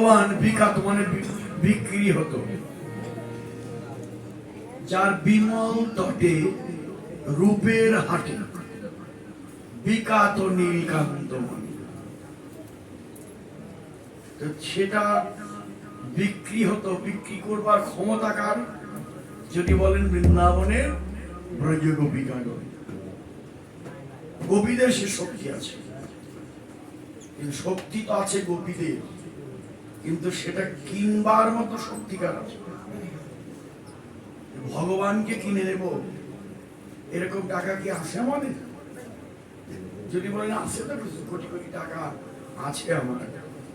ভগবান বিকাত মানে বিক্রি হতো। যার বিমল তটে রূপের হাটে। বিকাত নীলকান্ত সেটা বিক্রি হতো। বিক্রি করবার ক্ষমতা কার? যদি বলেন বৃন্দাবনের ব্রজ গোপিকাগণ গোপীদের সে শক্তি আছে। শক্তি তো আছে গোপীদের। কিন্তু সেটা কিনবার মতো শক্তিকার আছে। ভগবানকে কিনে নেব, এরকম টাকা কি আসে আমাদের? যদি বলেন আছে তো কিছু, কোটি কোটি টাকা আছে আমার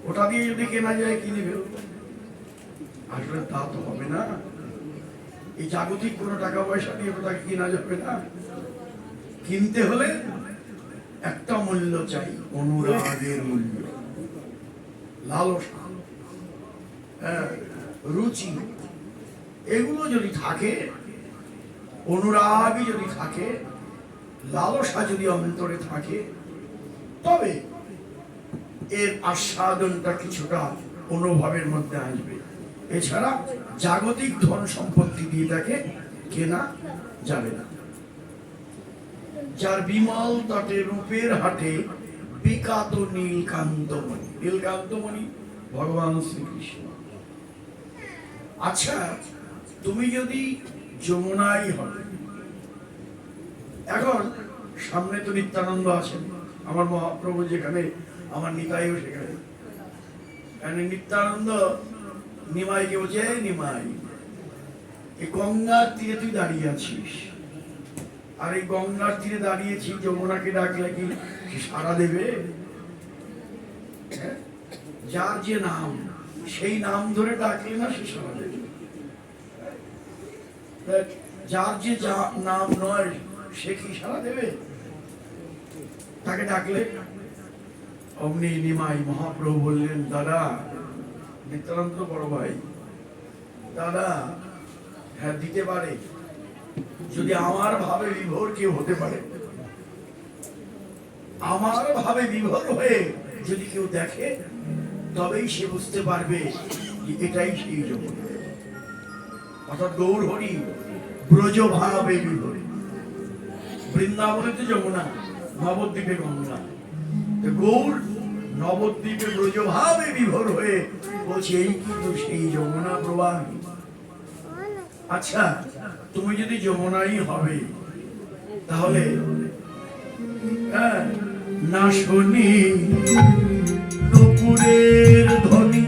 ওটা দিয়ে যদি কেনা যায়, কিনে ফেলব। আসলে তা তো হবে না। এই জাগতিক কোনো টাকা পয়সা দিয়ে ওটাকে কেনা যাবে না। কিনতে হলে একটা মূল্য চাই, অনুরাগের মূল্য। লালসা রুচি এগুলো যদি থাকে অনুরাগই যদি থাকে, লালসা যদি অন্তরে থাকে, তবে এর আস্বাদনটা কিছুটা অনুভবের মধ্যে আসবে। এছাড়া জাগতিক ধন সম্পত্তি দিয়ে তাকে কেনা যাবে না। যার বিমল তটে রূপের হাটে বিকাত নীলকান্তমণি। নীলকান্তমণি ভগবান শ্রীকৃষ্ণ। আচ্ছা তুমি যদি যমুনাই হবে এখন সামনে তো নিত্যানন্দ আছেন, আমার মহাপ্রভু যেখানে, আমার নিতাইও সেখানে। এখানে নিত্যানন্দ? নিমাইকে বলছে, "এই নিমাই, এই গঙ্গার তীরে তুই দাঁড়িয়ে আছিস। আর এই গঙ্গার তীরে দাঁড়িয়েছি, যমুনাকে ডাকলে কি সে সাড়া দেবে? হ্যাঁ? যার যে নাম সেই নাম ধরে ডাকলে না সে দেবে যার যে নাম নয়, সে কি সাড়া দেবে? তাকে ডাকলে অমনি নিমাই মহাপ্রভু বললেন, দাদা, নিত্যানন্দ বড় ভাই, দাদা হ্যাঁ দিতে পারে। যদি আমার ভাবে বিভোর কেউ হতে পারে, আমার ভাবে বিভোর হয়ে যদি কেউ দেখে তবেই সে বুঝতে পারবে যে এটাই সেই যমুনা অর্থাৎ গৌর হরি ব্রজ ভাবে বিভোর বৃন্দাবনে তো যমুনা নবদ্বীপে গঙ্গা। গৌর নবদ্বীপে ব্রজ ভাবে বিভোর হয়ে বলছে এই কিন্তু সেই যমুনা প্রবাহী। আচ্ছা তুমি যদি যমুনাই হবে তাহলে হ্যাঁ, না শুনি। নুপুরের ধনি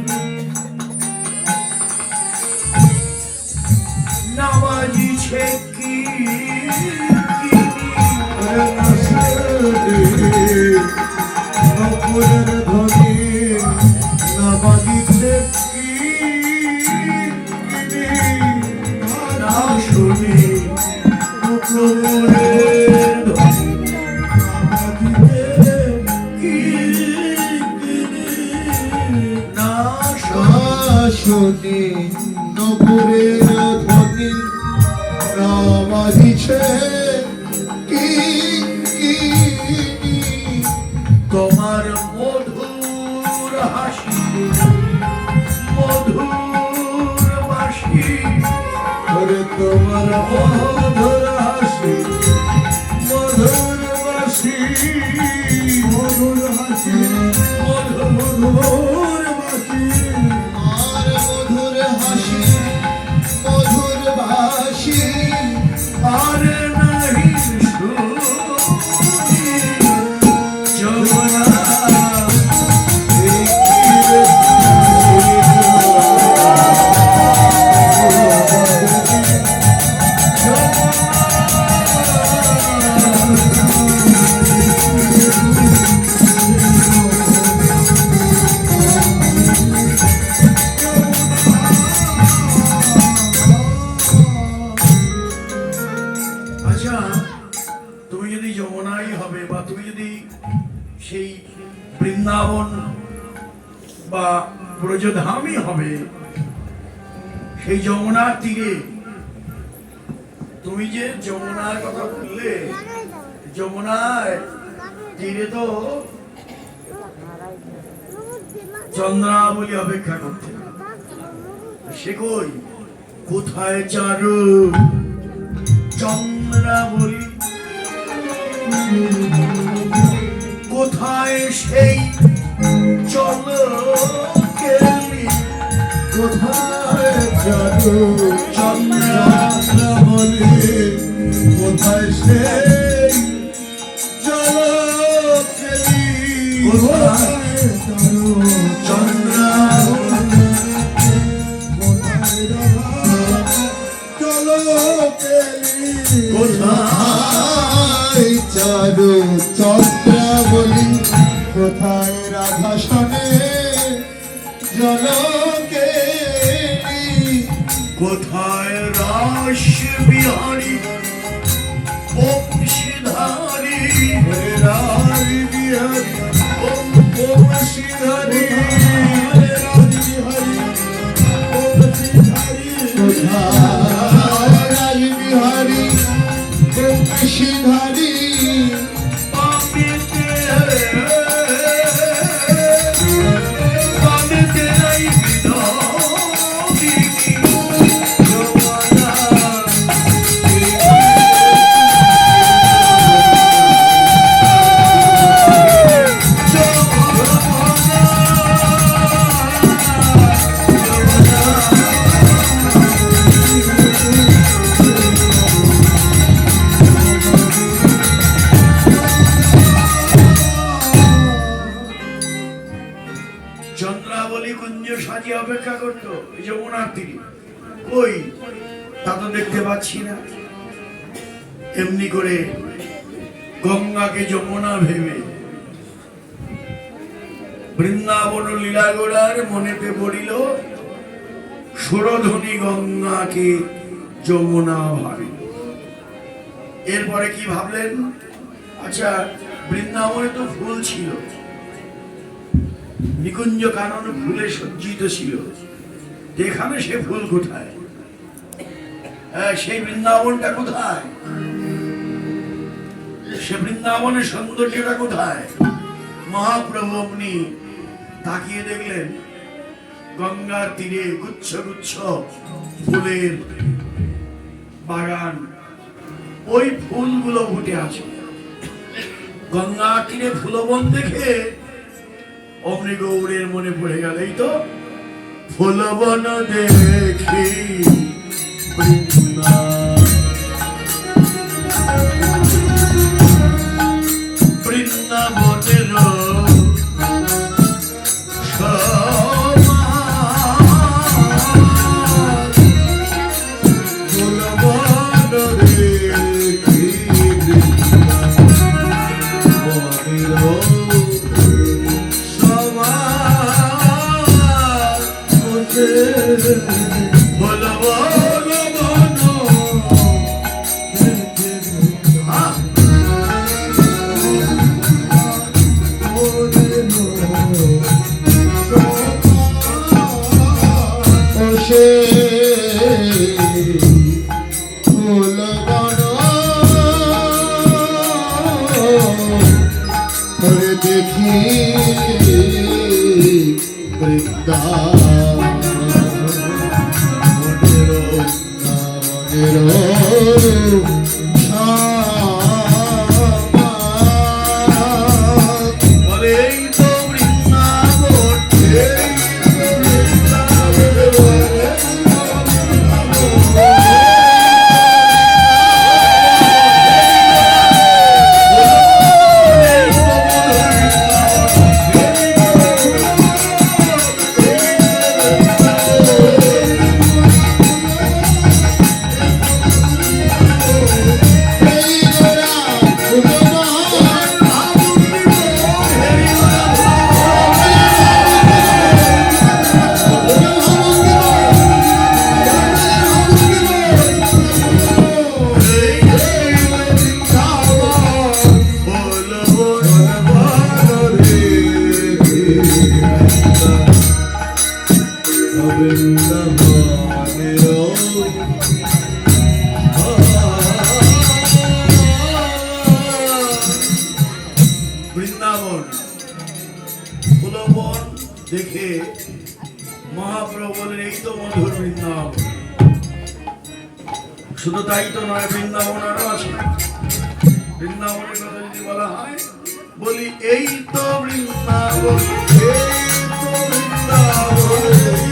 নামাজি শেখ তুমি যদি যমুনাই হবে বা তুমি যদি সেই বৃন্দাবন বা ব্রজধামই হবে, সেই যমুনার তীরে তুমি যে যমুনার কথা বললে, যমুনার তীরে তো চন্দ্রাবলী অপেক্ষা করতে সে কই? কোথায় চারু? চন্দ্রাবলী কোথায় সেই চল কেলি? কোথায় জাদু চন্দ্র কোথায় সেই জাদু চন্দ্র? কোথায় রাধা? জলকেলি কোথায় চারু চন্দ্রাবলী। কোথায় রাধা জলকেলি কোথায় রাস বিহারী? বংশীধারী। রারি বিহারি। বংশীধারী। কোথায় চন্দ্রাবলী কুঞ্জ সাজিয়ে অপেক্ষা করতো। এই যমুনার তীরে কই? তা তো দেখতে পাচ্ছি না। এমনি করে গঙ্গাকে যমুনা ভেবে বৃন্দাবন লীলাগোড়ার মনেতে পড়িল, সুরধ্বনি গঙ্গাকে যমুনা ভাবি। এরপরে কি ভাবলেন? আচ্ছা বৃন্দাবনে তো ফুল ছিল। নিকুঞ্জ কানন ফুলে সজ্জিত ছিল। এখানে সে ফুল কোথায় সেই বৃন্দাবনটা কোথায়? সে বৃন্দাবনের সৌন্দর্যটা কোথায়? মহাপ্রভু অমনি তাকিয়ে দেখলেন, গঙ্গার তীরে গুচ্ছ গুচ্ছ ফুলের বাগান। ওই ফুলগুলো ফুটে আছে। গঙ্গার তীরে ফুলবন দেখে অমনি গৌরের মনে পড়ে গেল এই তো। ফুলবন দেখি বৃন্দা বৃন্দাবন বৃন্দাবনের কথা যদি বলা হয় বলি এই তো বৃন্দাবন এই তো বৃন্দাবন।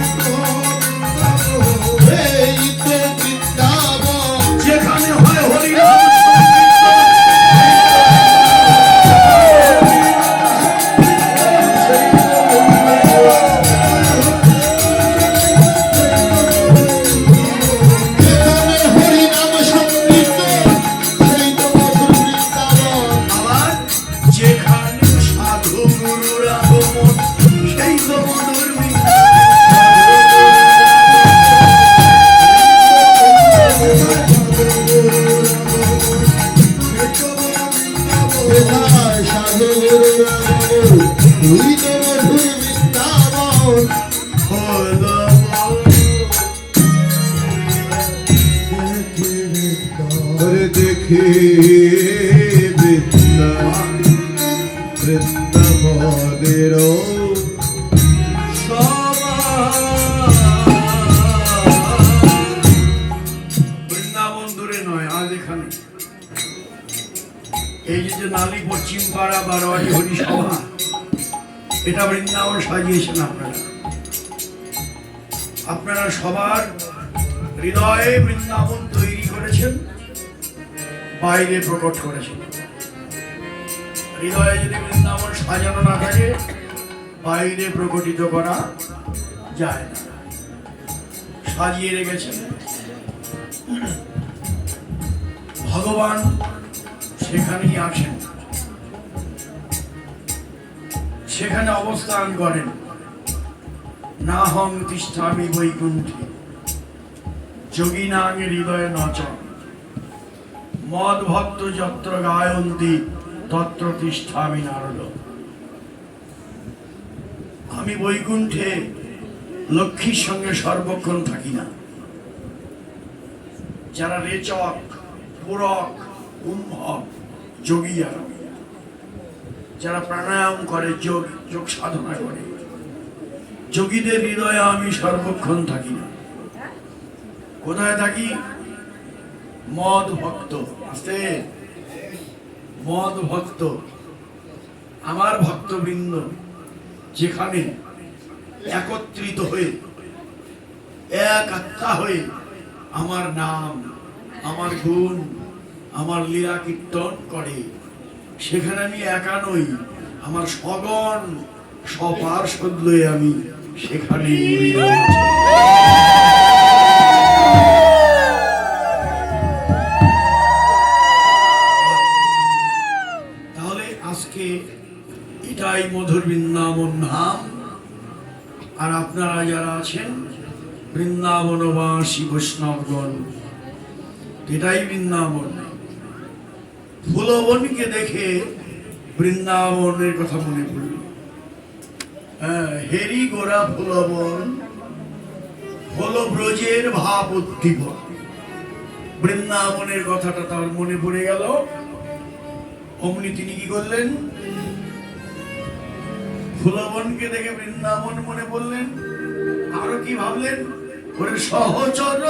আপনারা সবার হৃদয়ে বৃন্দাবন তৈরি করেছেন, বাইরে প্রকট করেছেন। হৃদয়ে যদি বৃন্দাবন সাজানো না থাকে, বাইরে প্রকটিত করা যায় না। সাজিয়ে রেখেছেন। ভগবান সেখানেই আসেন সেখানে অবস্থান করেন। না হং তিষ্ঠামি বৈকুণ্ঠে। যোগিনাং হৃদয়ে নচ। মদ ভক্ত যত্র গায়ন্তি, তত্র তিষ্ঠামি নারদ। আমি বৈকুণ্ঠে লক্ষ্মীর সঙ্গে সর্বক্ষণ থাকি না। যারা রেচক, পুরক, কুম্ভক যোগীরা যারা প্রাণায়াম করে, যোগ যোগ সাধনা করে। যোগীদের হৃদয়ে আমি সর্বক্ষণ থাকি। না কোথায় থাকি? মদ ভক্ত। আস্তে? মদ ভক্ত। আমার ভক্তবৃন্দ যেখানে একত্রিত হয়ে, এক আত্মা হয়ে আমার নাম, আমার গুণ, আমার লীলা কীর্তন করে, সেখানে আমি একা নই। আমার সগণ সপার্শ্বদ লয়ে আমি সেখানে তাহলে আজকে এটাই মধুর বৃন্দাবন ধাম। আর আপনারা যারা আছেন বৃন্দাবন বৃন্দাবনবাসী, বৈষ্ণবগণ, এটাই বৃন্দাবন। ফুলবনকে দেখে বৃন্দাবনের কথা মনে পড়ল। হেরি গোরা ফুলবন হল ব্রজের ভাব উদ্দীপন বৃন্দাবনের কথাটা তার মনে পড়ে গেল। অমনি তিনি কি করলেন? ফুলবনকে দেখে বৃন্দাবন মনে পড়লেন। আরও কি ভাবলেন? ওরে সহচর!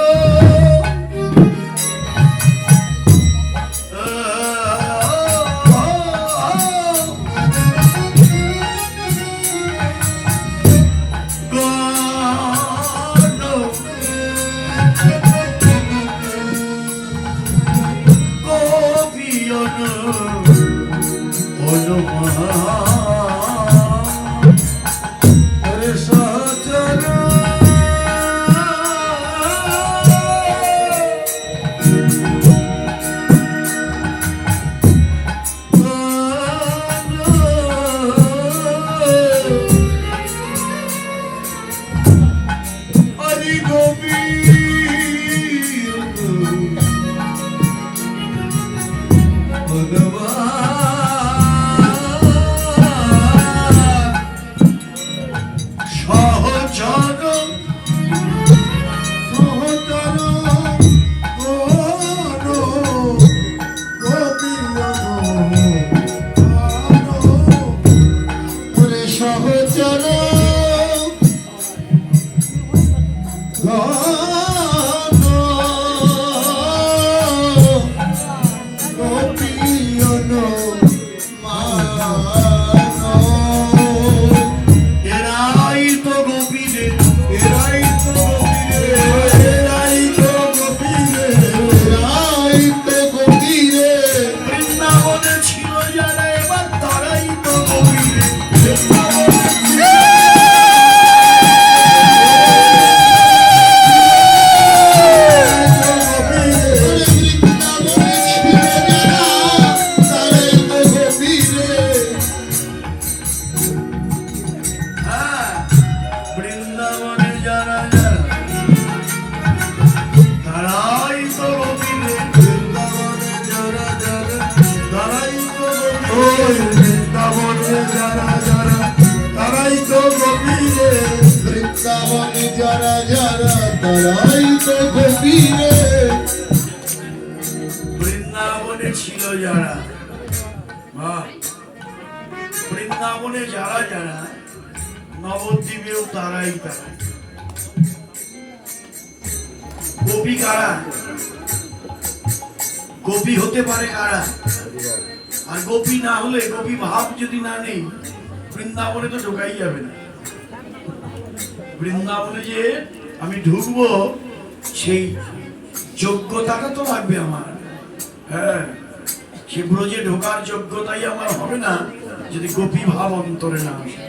গোপী কারা? গোপী হতে পারে কারা? আর গোপী না হলে গোপী ভাব যদি না নেই, বৃন্দাবনে তো ঢোকাই যাবে না। বৃন্দাবনে যে আমি ঢুকবো, সেই যোগ্যতাটা তো লাগবে আমার। হ্যাঁ সে ব্রজে ঢোকার যোগ্যতাই আমার হবে না, যদি গোপী ভাব অন্তরে না আসে।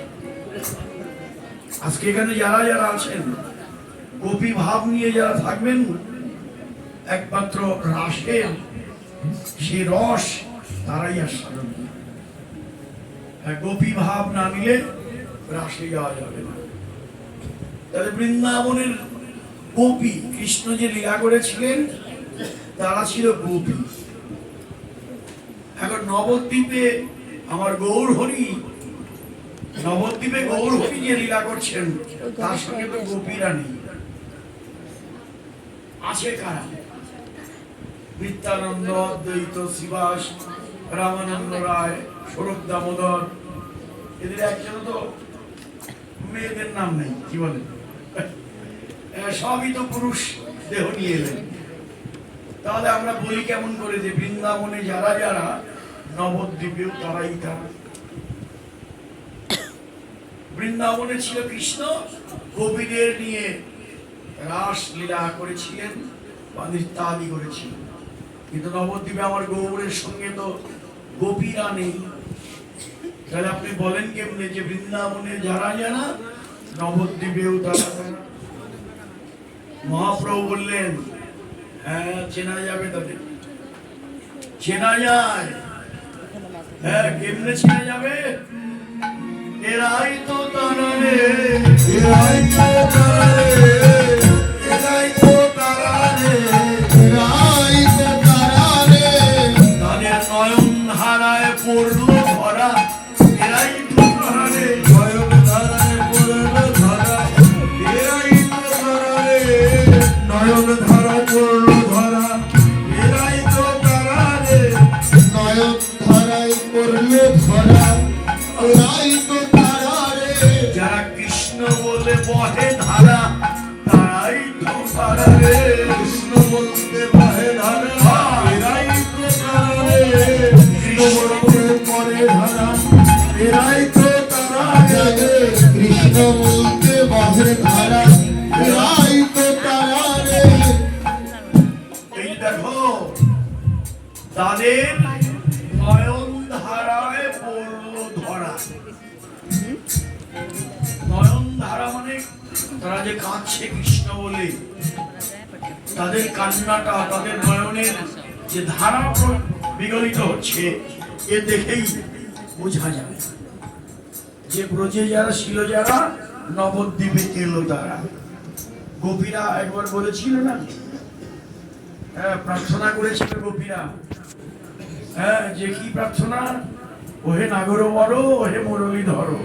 আজকে এখানে যারা যারা আছেন গোপী ভাব নিয়ে যারা থাকবেন একমাত্র রাসের সে রস তারাই করবে। হ্যাঁ, গোপী ভাব না নিলে রাসে যাওয়া যাবে না। তাহলে বৃন্দাবনের গোপী কৃষ্ণ যে লীলা করেছিলেন তারা ছিল গোপী। এখন নবদ্বীপে আমার গৌর হরি নবদ্বীপে গৌর হরি যে লীলা করছেন তার সঙ্গে তো গোপীরা নেই। আছে কারা? নিত্যানন্দ, অদ্বৈত শিবাস রামানন্দ রায়, স্বরূপ দামোদর। এদের একজন তো মেয়েদের নাম নেই কি বলেন সবই তো পুরুষ দেহ নিয়ে এলেন। তাহলে আমরা বলি কেমন করে যে বৃন্দাবনে যারা যারা নবদ্বীপেও তারাই তারা। বৃন্দাবনে ছিল কৃষ্ণ, গোপীদের নিয়ে রাস লীলা করেছিলেন বা নৃত্যাদি করেছিলেন। কিন্তু নবদ্বীপে আমার গৌরের সঙ্গে তো গোপীরা নেই। তাহলে আপনি বলেন কেমনে যে বৃন্দাবনে যারা যারা, নবদ্বীপেও তারা। মহাপ্রভু বললেন হ্যাঁ চেনা যাবে তাদের। চেনা যায়। হ্যাঁ কেমনে চেনা যাবে? এরাই তো তারা রে, এরাই তো তারা রে। তাদের নয়ন ধারায় পড়ল ধরা। নয়ন ধারা মানে তারা যে কাঁদছে কৃষ্ণ বলে, তাদের কান্নাটা, তাদের নয়নের যে ধারা বিগলিত হচ্ছে, এ দেখেই বোঝা যাবে যে ব্রজে যারা ছিল যারা, নবদ্বীপে এলো তারা। গোপীরা একবার বলেছিল না? প্রার্থনা করেছিল গোপীরা। হ্যাঁ যে কি প্রার্থনা? ওহে নাগর মর ওহে মুরলী ধরো